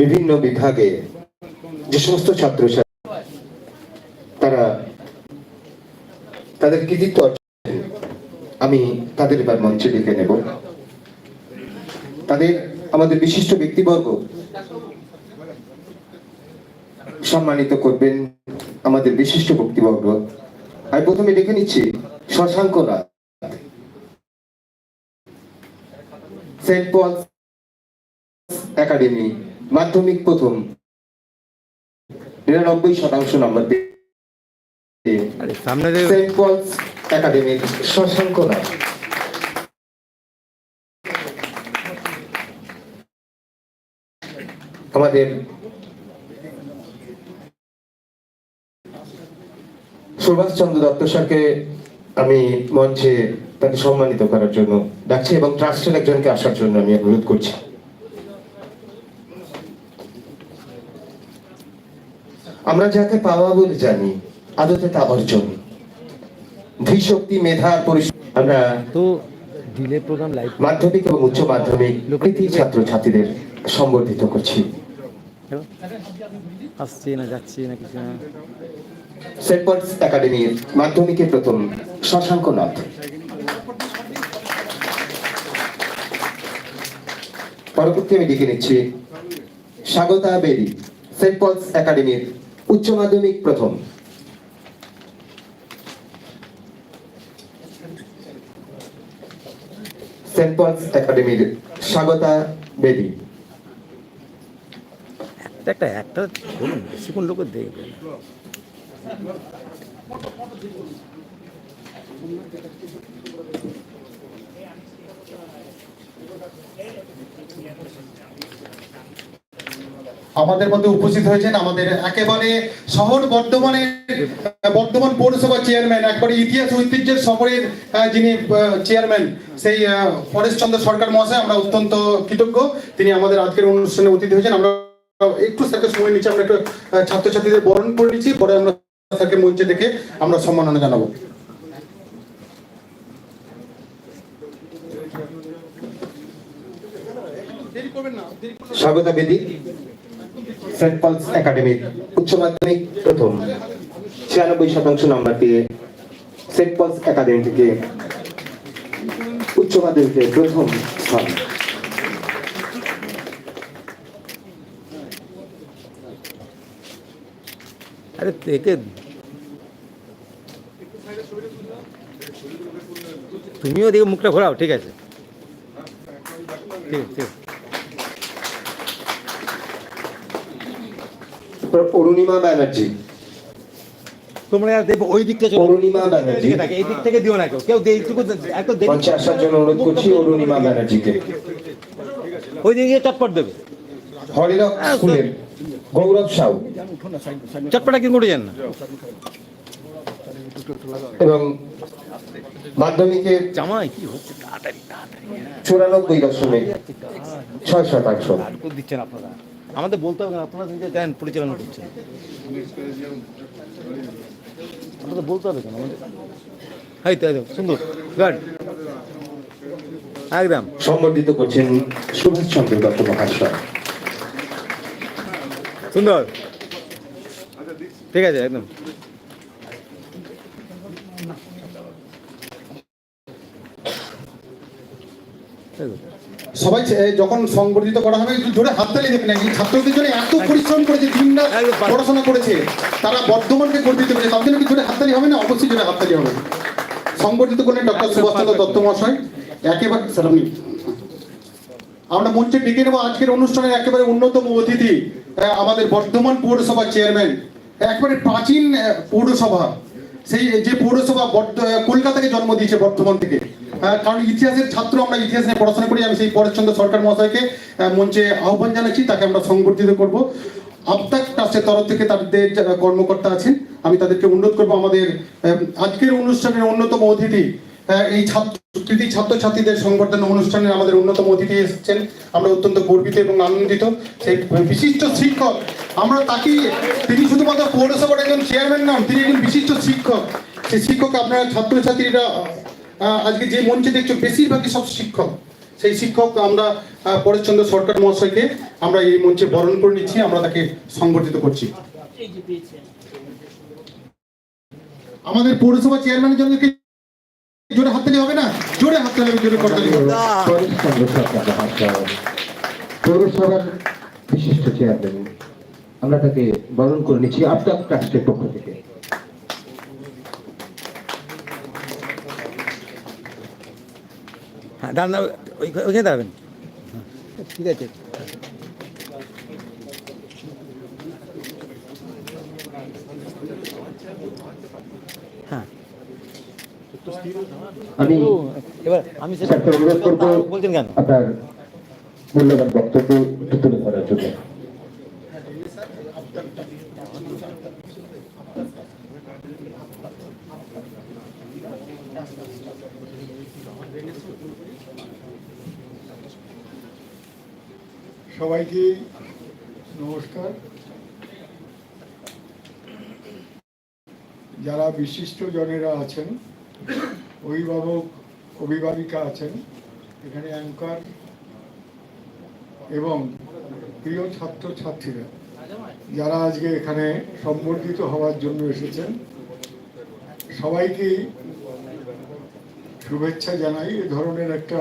বিভিন্ন বিভাগে যে সমস্ত ছাত্র তারা তাদের কৃতিত্ব আমি তাদের এবার মঞ্চে ডেকে নেব। তাদের আমাদের বিশিষ্ট ব্যক্তিবর্গ সম্মানিত করবেন আমাদের বিশিষ্ট ব্যক্তিবর্গ। আমি প্রথমে ডেকে নিচ্ছি Shashanka Nath saint Paul academy মাধ্যমিক প্রথম। নিরানব্বই শতাংশ নম্বর সেন্ট পলস একাডেমির শশাঙ্ক আমাদের সুভাষ চন্দ্র দত্ত স্যারকে আমি মঞ্চে তাকে সম্মানিত করার জন্য ডাকছি এবং ট্রাস্টের একজনকে আসার জন্য আমি অনুরোধ করছি। আমরা যাকে পাওয়া বলে জানি আদতে তা অর্জন। ধীশক্তি মেধা পরিশ্রম। আমরা তো ডিলে প্রোগ্রাম লাইভ মাধ্যমিক এবং উচ্চ মাধ্যমিক কৃতি ছাত্র ছাত্রীদের সম্বর্ধিত করছি। আসছে না যাচ্ছে না কিছু না। সেন্ট পলস একাডেমির মাধ্যমিকের প্রথম শশাঙ্ক নাথ। পরবর্তী আমি ডেকে নিচ্ছি স্বাগতা বেরি সেন্ট পলস একাডেমির উচ্চ মাধ্যমিক প্রথম সেন্ট পলস একাডেমির স্বাগতা বেদি একটা একটা বলুন দেখবে। আমাদের মধ্যে উপস্থিত হয়েছেন আমাদের একেবারে শহর বর্ধমানের বর্ধমান পৌরসভা চেয়ারম্যান একবারে ইতিহাস ঐতিহ্যের শহরের যিনি চেয়ারম্যান সেই পরেশ চন্দ্র সরকার মহাশয় আমরা অত্যন্ত কৃতজ্ঞ। তিনি আমাদের আজকের অনুষ্ঠানে অতিথি হয়েছেন। আমরা একটু স্যারকে সময় নিচ্ছি আমরা একটু ছাত্রছাত্রীদের বরণ করে নিচ্ছি। পরে আমরা স্যারকে মঞ্চে ডেকে আমরা সম্মাননা জানাব। স্বাগতা বেদি। সেন্ট পলস একাডেমির উচ্চ মাধ্যমিক প্রথম, ছিয়ানব্বই শতাংশ নম্বর পেয়ে সেন্ট পলস একাডেমি থেকে উচ্চ মাধ্যমিকে প্রথম স্থান। আরে একে তুমিও দেখে মুখটা ঘোরাও, ঠিক আছে। ঠিক ঠিক অরুণিমা ব্যানার্জি। তোমরা দেখো ওই দিকটা অরুণিমা ব্যানার্জি। এই দিক থেকে দিও না কেউ। কেউ এইটুকু মঞ্চে আসার জন্য অনুরোধ করছি অরুণিমা ব্যানার্জিকে। ওই দিকে চটপট দেবে। হরিরক স্কুলের গৌরব সাউ। চটপটা কিন্তু উঠে যান না। এবং মাধ্যমিকের জামাই কি হচ্ছে? তাড়াতাড়ি তাড়াতাড়ি। চুরানব্বই দশমিক ছয় শতাংশ। দিচ্ছেন আপনারা। আমাদের বলতে হবে না আপনারা নিজে দেন পরিচালনা করছেন। আপনাদের বলতে হবে কেন? আমাদের তাই সুন্দর। গার্ড একদম। সম্বর্ধিত করছেন সুভাষ চন্দ্র দত্ত মহাশয় সুন্দর। ঠিক আছে একদম এই তো। সবাই যখন সংগঠিত করা হবে একটু জোরে হাততালি দেবেন এই ছাত্রদের জন্য এত পরিশ্রম করেছে দিন রাত পড়াশোনা করেছে। তারা বর্ধমানকে গর্বিত করেছে তার জন্য কি জোরে হাততালি হবে না? অবশ্যই জোরে হাততালি হবে। সংগঠিত করলেন ডক্টর সুভাষচন্দ্র দত্ত মহাশয় একেবারে স্যার আপনি আমরা মঞ্চে ডেকে নেব। আজকের অনুষ্ঠানের একেবারে অন্যতম অতিথি আমাদের বর্ধমান পৌরসভা চেয়ারম্যান। একেবারে প্রাচীন পৌরসভা। সেই যে পৌরসভা কলকাতাকে জন্ম দিয়েছে বর্ধমান থেকে। কারণ ইতিহাসের ছাত্র আমরা ইতিহাস নিয়ে পড়াশোনা করি, আমি সেই পরেশচন্দ্র সরকার মহাশয়কে মঞ্চে আহ্বান জানাচ্ছি, তাকে আমরা সংবর্ধিত করব। আবতাক ট্রাস্টের তরফ থেকে তাদের যারা কর্মকর্তা আছেন, আমি তাদেরকে অনুরোধ করব আমাদের আজকের অনুষ্ঠানের অন্যতম অতিথি এই ছাত্র, কৃতি ছাত্রছাত্রীদের সংবর্ধনা অনুষ্ঠানে আমাদের অন্যতম অতিথি এসেছেন। আমরা অত্যন্ত গর্বিত এবং আনন্দিত। সেই বিশিষ্ট শিক্ষক, আমরা তাকে, তিনি শুধুমাত্র পৌরসভার একজন চেয়ারম্যান নন, তিনি একজন বিশিষ্ট শিক্ষক। সেই শিক্ষক আপনারা ছাত্রছাত্রীরা আজকে যে মঞ্চে দেখছ বেশিরভাগই সব শিক্ষক। সেই শিক্ষক আমরা পরেশচন্দ্র সরকার মহাশয়কে আমরা এই মঞ্চে বরণ করে নিচ্ছি আমরা তাকে সংগঠিত করছি। আমাদের পৌরসভা চেয়ারম্যানের জন্য কি জোরে হাততালি হবে না? জোরে হাততালি হবে জোরে করতালি হবে। পৌরসভার বিশিষ্ট চেয়ারম্যান আমরা তাকে বরণ করে নিচ্ছি আপনার ট্রাস্টের পক্ষ থেকে। হ্যাঁ ওই- ওইখানে দাঁড়াবেন। ঠিক আছে। হ্যাঁ। আমি এবার আমি সেটা অনুরোধ করব বলছেন কেন? আপনার মূল্যবান বক্তব্য তুলে ধরার জন্য। সবাইকে নমস্কার। যারা বিশিষ্ট জনেরা আছেন, অভিভাবক, অভিভাবিকা আছেন, এখানে অ্যাঙ্কার এবং প্রিয় ছাত্র ছাত্রীরা যারা আজকে এখানে সম্বর্ধিত হওয়ার জন্য এসেছেন সবাইকেই শুভেচ্ছা জানাই। এ ধরনের একটা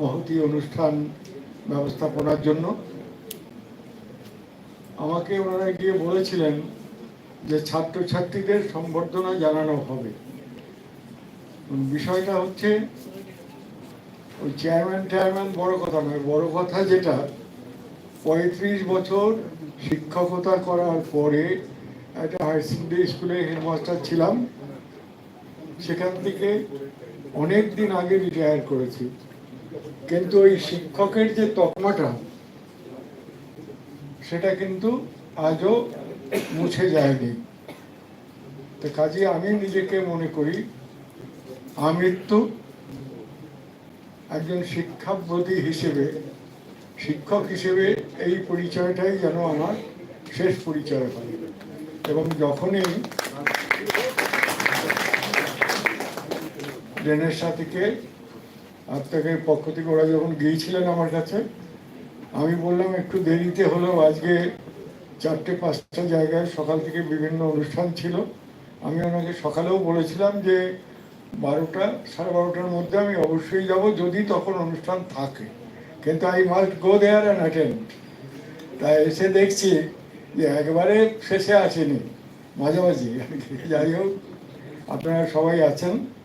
মহতি অনুষ্ঠান ব্যবস্থাপনার জন্য। আমাকে ওনারা গিয়ে বলেছিলেন যে ছাত্রছাত্রীদের সম্বর্ধনা জানানো হবে। বিষয়টা হচ্ছে, ওই চেয়ারম্যান চেয়ারম্যান বড় কথা নয়, বড় কথা যেটা, পঁয়ত্রিশ বছর শিক্ষকতা করার পরে একটা হায়ার সেকেন্ডারি স্কুলে হেডমাস্টার ছিলাম। সেখান থেকে অনেক দিন আগে রিটায়ার করেছি। কিন্তু ওই শিক্ষকের যে তকমাটা, সেটা কিন্তু আজও মুছে যায়নি। তো কাজে আমি নিজেকে মনে করি, আমৃত্যু একজন শিক্ষাব্রতী হিসেবে, শিক্ষক হিসেবে এই পরিচয়টাই যেন আমার শেষ পরিচয় হয়। এবং যখনই রেনেসা থেকে আপনাদের পক্ষ থেকে ওরা যখন গিয়েছিলেন আমার কাছে, আমি বললাম, একটু দেরিতে হলেও আজকে চারটে, পাঁচটা জায়গায় সকাল থেকে বিভিন্ন অনুষ্ঠান ছিল। আমি ওনাকে সকালেও বলেছিলাম যে, বারোটা, সাড়ে বারোটার মধ্যে আমি অবশ্যই যাব, যদি তখন অনুষ্ঠান থাকে। কিন্তু I must go there and attend তাই এসে দেখছি যে, একবারে শেষে আসেনি। মাঝামাঝি। যাই হোক, আপনারা সবাই আছেন।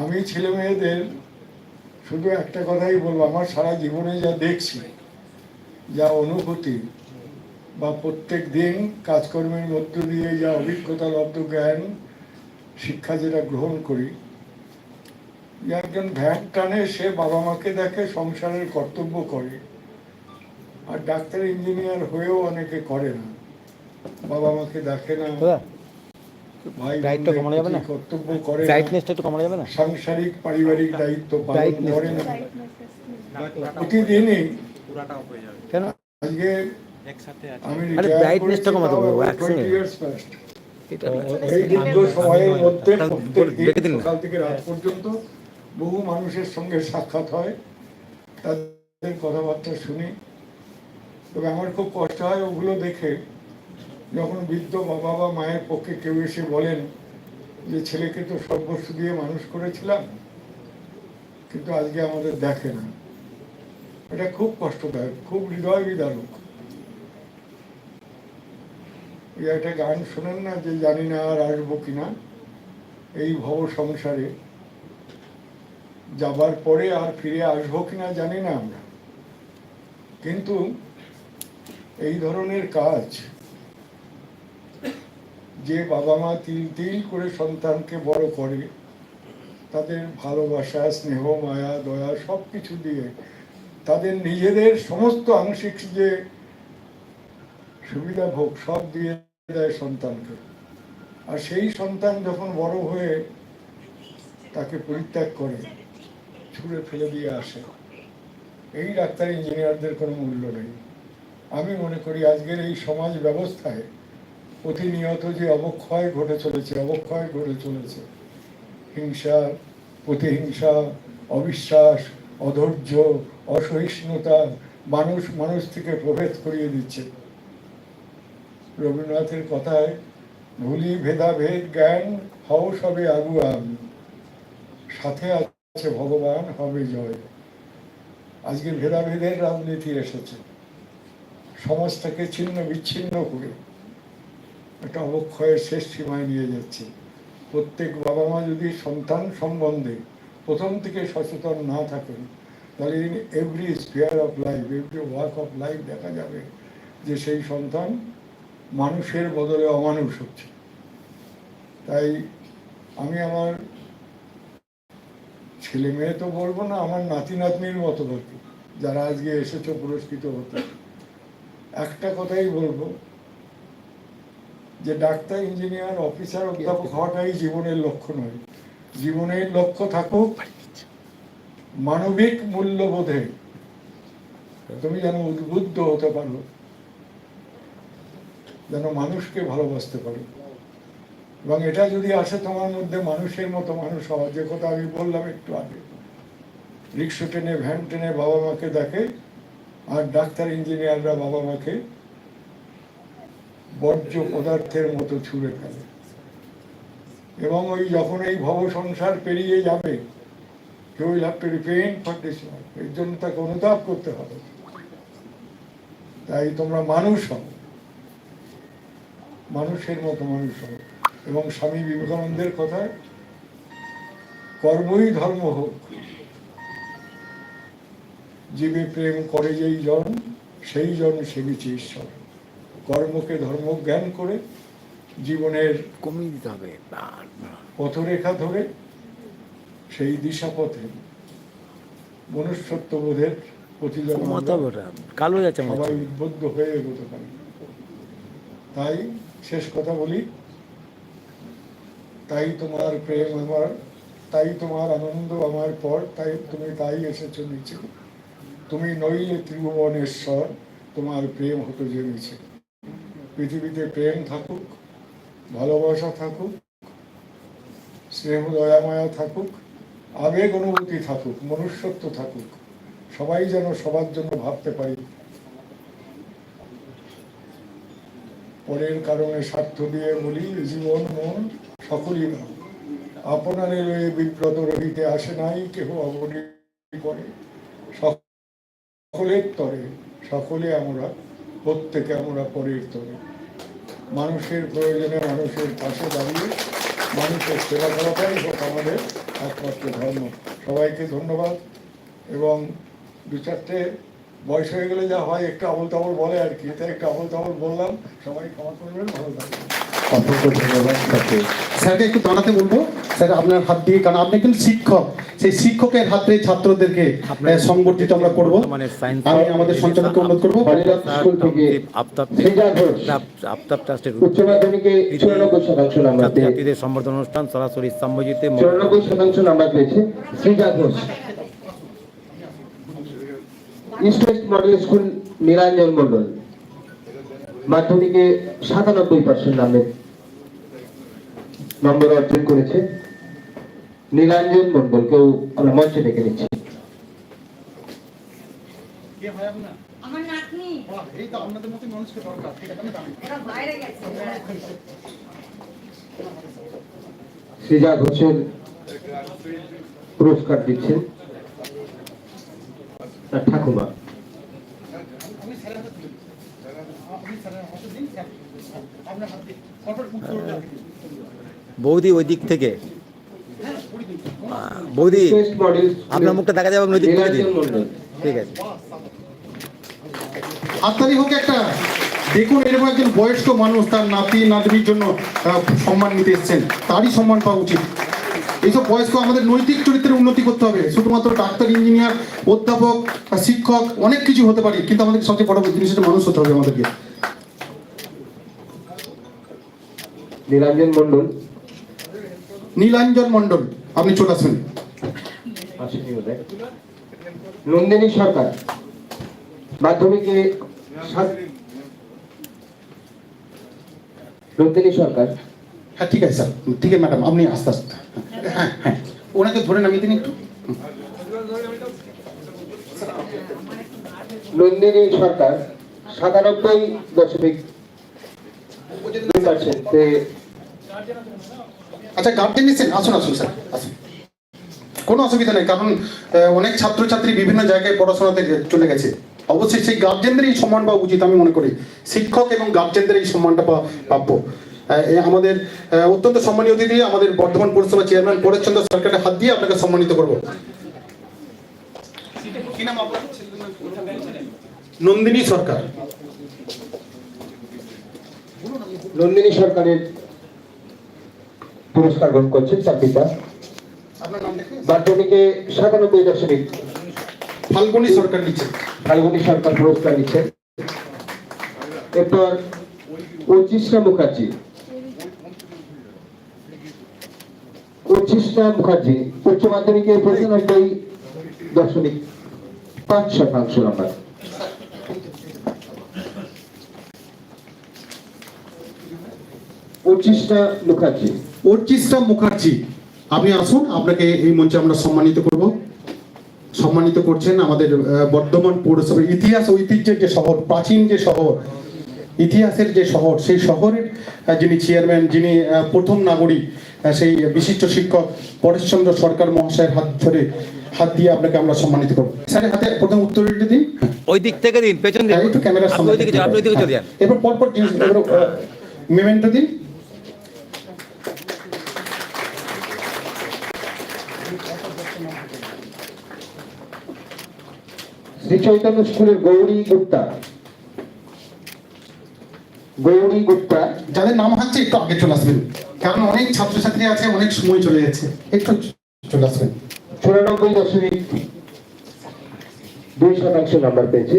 আমি ছেলে মেয়েদের শুধু একটা কথাই বলব, আমার সারা জীবনে যা দেখছি, যা অনুভূতি, বা প্রত্যেক দিন কাজকর্মের মধ্য দিয়ে যা অভিজ্ঞতা, লব্ধ জ্ঞান, শিক্ষা যেটা গ্রহণ করি, যে একজন ভ্যান টানে, সে বাবা মাকে দেখে সংসারের কর্তব্য করে, আর ডাক্তার, ইঞ্জিনিয়ার হয়েও অনেকে করে না, বাবা মাকে দেখে না। Brightটা কমানো যাবে না? কর্তব্য করে ব্রাইটনেসটা একটু কমানো যাবে না? সাংসারিক পারিবারিক দায়িত্ব পালন করে না। প্রতিদিনই কেন? আজকে আরে retire brightness টা করেছি কমাতে হবে, একসঙ্গে। 20 years past। এটা এই দীর্ঘ সময়ের মধ্যে তা প্রত্যেক দিন রেখে দিন না। সকাল থেকে রাত পর্যন্ত বহু মানুষের সঙ্গে সাক্ষাৎ হয়। তাদের কথাবার্তা শুনি। তবে আমার খুব কষ্ট হয় ওগুলো দেখে। যখন বৃদ্ধ বাবা বা মায়ের পক্ষে কেউ এসে বলেন যে, ছেলেকে তো সর্বস্ব দিয়ে মানুষ করেছিলাম, কিন্তু আজকে আমাদের দেখে না। এটা খুব কষ্টদায়ক, খুব হৃদয় বিদারক একটা গান শোনেন না যে, জানি না আর আসব কিনা এই ভব সংসারে যাবার পরে আর ফিরে আসব কিনা জানি না আমরা। কিন্তু এই ধরনের কাজ যে বাবা মা তিল তিল করে সন্তানকে বড় করে, তাদের ভালোবাসা, স্নেহ, মায়া, দয়া সব কিছু দিয়ে তাদের নিজেদের সমস্ত আংশিক যে সুবিধা ভোগ সব দিয়ে দেয় সন্তানকে। আর সেই সন্তান যখন বড় হয়ে তাকে পরিত্যাগ করে, ছুঁড়ে ফেলে দিয়ে আসে। এই ডাক্তার ইঞ্জিনিয়ারদের কোনো মূল্য নেই। আমি মনে করি আজকের এই সমাজ ব্যবস্থায় প্রতিনিয়ত যে অবক্ষয় ঘটে চলেছে, অবক্ষয় ঘটে চলেছে। হিংসা, প্রতিহিংসা, অবিশ্বাস, অধৈর্য, অসহিষ্ণুতা মানুষ মানুষ থেকে প্রভেদ করিয়ে দিচ্ছে। রবীন্দ্রনাথের কথায়, ভুলি, ভেদাভেদ, জ্ঞান, হও সবে আগুয়ান। সাথে আছে ভগবান, হবে জয়। আজকে ভেদাভেদের রাজনীতি এসেছে। সমাজটাকে ছিন্ন বিচ্ছিন্ন করে একটা অবক্ষয়ের শেষ সীমায় নিয়ে যাচ্ছে। প্রত্যেক বাবা মা যদি সন্তান সম্বন্ধে প্রথম থেকে সচেতন না থাকেন, তাহলে in every sphere of life every work of life দেখা যাবে যে সেই সন্তান মানুষের বদলে অমানুষ হচ্ছে। তাই আমি আমার ছেলে মেয়ে তো বলব না, আমার নাতি নাতনির মতো বলব, যারা আজকে এসেছে পুরস্কৃত হতে। একটা কথাই বলব যে ডাক্তার ইঞ্জিনিয়ার অফিসার অধ্যাপক হওয়াটাই জীবনের লক্ষ্য নয়। জীবনের লক্ষ্য থাকুক মানবিক মূল্যবোধে। তুমি যেন উদ্বুদ্ধ হতে পারো যেন মানুষকে ভালোবাসতে পারো। এবং এটা যদি আসে তোমার মধ্যে মানুষের মতো মানুষ হওয়া যে কথা আমি বললাম একটু আগে। রিক্সা টেনে ভ্যান টেনে বাবা মাকে দেখে আর ডাক্তার ইঞ্জিনিয়াররা বাবা মাকে বর্জ্য পদার্থের মতো ছুঁড়ে ফেলে। এবং ওই যখন এই ভব সংসার পেরিয়ে যাবে, কেউ এর জন্য তাকে অনুতাপ করতে হবে। তাই তোমরা মানুষ হও। মানুষের মতো মানুষ হও। এবং স্বামী বিবেকানন্দের কথায়, কর্মই ধর্ম হোক। জীবে প্রেম করে যেই জন, সেই জন সেবিছে ঈশ্বর। কর্মকে ধর্ম জ্ঞান করে জীবনের কমিয়ে দিতে হবে। পথরেখা ধরে সেই মনুষ্যত্ববোধের ওটা কালো যাচ্ছে সবাই উদ্বুদ্ধ হয়ে এগোতে পারে। তাই শেষ কথা বলি তাই তোমার প্রেম আমার তাই তোমার আনন্দ আমার পর তাই তুমি তাই এসেছ নিচে। তুমি নইলে ত্রিভুবনেশ্বর তোমার প্রেম হতো জেনেছে পৃথিবীতে প্রেম থাকুক, ভালোবাসা থাকুক, স্নেহ, দয়ামায়া থাকুক, আবেগ, অনুভূতি থাকুক, মনুষ্যত্ব থাকুক, সবাই যেন সবার জন্য ভাবতে পারি। পরের কারণে স্বার্থ দিয়ে বলি, জীবন, মন সকলই না আপনারে রয়ে বিব্রত রহিতে আসে নাই, কেহ অবনী করে। সকলের তরে, সকলে আমরা প্রত্যেকে আমরা পরের মানুষের প্রয়োজনে মানুষের পাশে দাঁড়িয়ে মানুষের সেবা করাটাই হোক আমাদের একমাত্র ধর্ম। সবাইকে ধন্যবাদ। এবং দু চারটে বয়স হয়ে গেলে যা হয়, একটু আবল তাবল বলে আর কি। তাই একটু আবল তাবল বললাম, সবাই ক্ষমা করবেন, ভালো থাকবেন। অসংখ্য ধন্যবাদ স্যারকে স্যারকে একটু দাঁড়াতে বলব। স্যার আপনার হাত দিয়ে কারণ আপনি কিন্তু শিক্ষক। সেই শিক্ষকের হাতে ছাত্রদেরকে সংগঠিত আমরা করব। আমি আমাদের সঞ্চালককে অনুরোধ করব। স্কুল থেকে আফতাব আফতাব ট্রাস্টের উচ্চ মাধ্যমিকে চুরানব্বই শতাংশ নাম্বার পেয়ে ছাত্রছাত্রীদের সম্বর্ধনা অনুষ্ঠান সরাসরি ইসলামজিতে চুরানব্বই শতাংশ নাম্বার পেয়েছে Srija Ghosh. East west model school Niranjan Mondal মাধ্যমিকে সাতানব্বই পার্সেন্ট নামের নম্বর অর্জন করেছে। নীলাঞ্জন মন্ডলকেও আমরা মঞ্চে ডেকে নিচ্ছি। আমার নাতনি। এই তো আপনাদের মতো মানুষকে দরকার ঠিক বাইরে গেছে। সৃজা ঘোষের পুরস্কার দিচ্ছেন। তার ঠাকুমা আমি স্যারের হাতে তুলে দিই। আপনি স্যারের হাতে দিন স্যার আপনার হাত দিয়ে ফটোর মুখ করে রাখি বৌদি ওই দিক থেকে। বৌদি, আপনার মুখটা দেখা যাবে ঠিক আছে। হাততালি হোক একটা। দেখুন, এরকম একজন বয়স্ক মানুষ তার নাতি, নাতনির জন্য সম্মান নিতে এসছেন। তারই সম্মান পাওয়া উচিত। এইসব বয়স্ক আমাদের নৈতিক চরিত্রের উন্নতি করতে হবে। শুধুমাত্র ডাক্তার, ইঞ্জিনিয়ার, অধ্যাপক, শিক্ষক, অনেক কিছু হতে পারে। কিন্তু আমাদের সবচেয়ে বড় জিনিস মানুষ হতে হবে আমাদেরকে। নীলাঞ্জন মন্ডল নীলাঞ্জন মন্ডল আপনি চলে আসুন নন্দিনী সরকার মাধ্যমিকে নন্দিনী সরকার। হ্যাঁ ঠিক আছে স্যার। ঠিক আছে ম্যাডাম আপনি আস্তে আস্তে। হ্যাঁ হ্যাঁ ওনাকে ধরে নামিয়ে দিন একটু। নন্দিনী সরকার সাতানব্বই দশমিক আচ্ছা গার্জেন নিচ্ছেন আসুন আসুন স্যার আসুন। কোনো অসুবিধা নেই কারণ অনেক ছাত্রছাত্রী বিভিন্ন জায়গায় পড়াশোনাতে চলে গেছে। অবশ্যই সেই গার্জেনদের এই সম্মান পাওয়া উচিত আমি মনে করি। শিক্ষক এবং গার্জেনদের এই সম্মানটা পাওয়া প্রাপ্য। আমাদের অত্যন্ত সম্মানীয় অতিথি আমাদের বর্ধমান পৌরসভা চেয়ারম্যান পরেশচন্দ্র সরকারের হাত দিয়ে আপনাকে সম্মানিত করব? নন্দিনী সরকার। নন্দিনী সরকারের পুরস্কার গ্রহণ করছেন তার পিতা। মাধ্যমিকে সাতানব্বই দশমিক ফাল্গুনী সরকার নিচ্ছে ফাল্গুনী সরকার পুরস্কার নিচ্ছেন। এরপর পঁচিশটা মুখার্জি। পঁচিশটা মুখার্জি উচ্চ মাধ্যমিকে পঁচানব্বই দশমিক পাঁচ শতাংশ নাম্বার। পঁচিশটা মুখার্জি। অর্চিষ্টা মুখার্জি। আপনি আসুন আপনাকে এই মঞ্চে আমরা সম্মানিত করব। সম্মানিত করছেন আমাদের বর্ধমান পৌরসভার ইতিহাস ঐতিহ্যের যে শহর প্রাচীন যে শহর ইতিহাসের যে শহর সেই শহরের যিনি চেয়ারম্যান যিনি প্রথম নাগরিক সেই বিশিষ্ট শিক্ষক পরেশচন্দ্র সরকার মহাশয়ের হাত ধরে হাত দিয়ে আপনাকে আমরা সম্মানিত করব। স্যারের হাতে প্রথম উত্তরটি দিন। ওই দিক থেকে দিন পেছন দিন হ্যাঁ, একটু ক্যামেরার সামনে হ্যাঁ, এরপর পরপর জিনিস মেমেন্টো দিন। শ্রী চৈতন্য স্কুলের গৌরী গুপ্তা। গৌরী গুপ্তা। যাদের নাম হচ্ছে একটু আগে চলে আসবেন। কারণ অনেক ছাত্রছাত্রী আছে অনেক সময় চলে যাচ্ছে। একটু চলে আসবেন। চুরানব্বই দশমিক দুই শতাংশ নাম্বার পেয়েছে।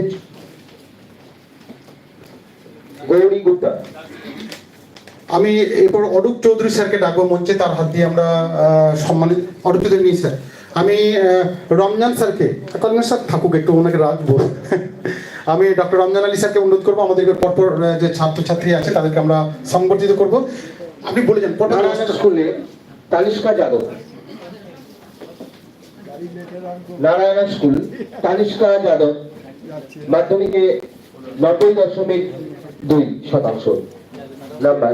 গৌরী গুপ্তা। আমি এরপর অরূপ চৌধুরী স্যারকে ডাকবো মঞ্চে তার হাত দিয়ে আমরা আহ, সম্মানিত অরূপ চৌধুরী স্যার। আমি রমজান স্যারকে রমজান স্যার থাকুক একটু ওনাকে রাখব আমি ডক্টর রমজান আলী স্যারকে অনুরোধ করব আমাদের এবার পরপর যে ছাত্রছাত্রী আছে তাদেরকে আমরা সংবর্ধিত করব। আপনি বলে যান স্কুলে তালিস্কা যাদব। নারায়ণ স্কুল তালিস্কা যাদব। মাধ্যমিকে নব্বই দশমিক দুই শতাংশ। নাম্বার।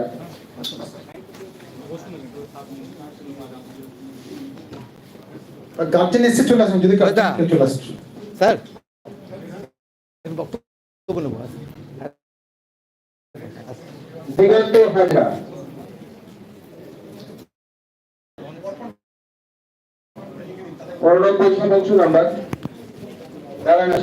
গার্জেন এসে চলে আসুন যদি। গার্জেন চলে আসুন। স্যার। বক্তব্য নেব দিগন্ত হাজরা অনব্বই শতাংশ নাম্বার। নারায়ণ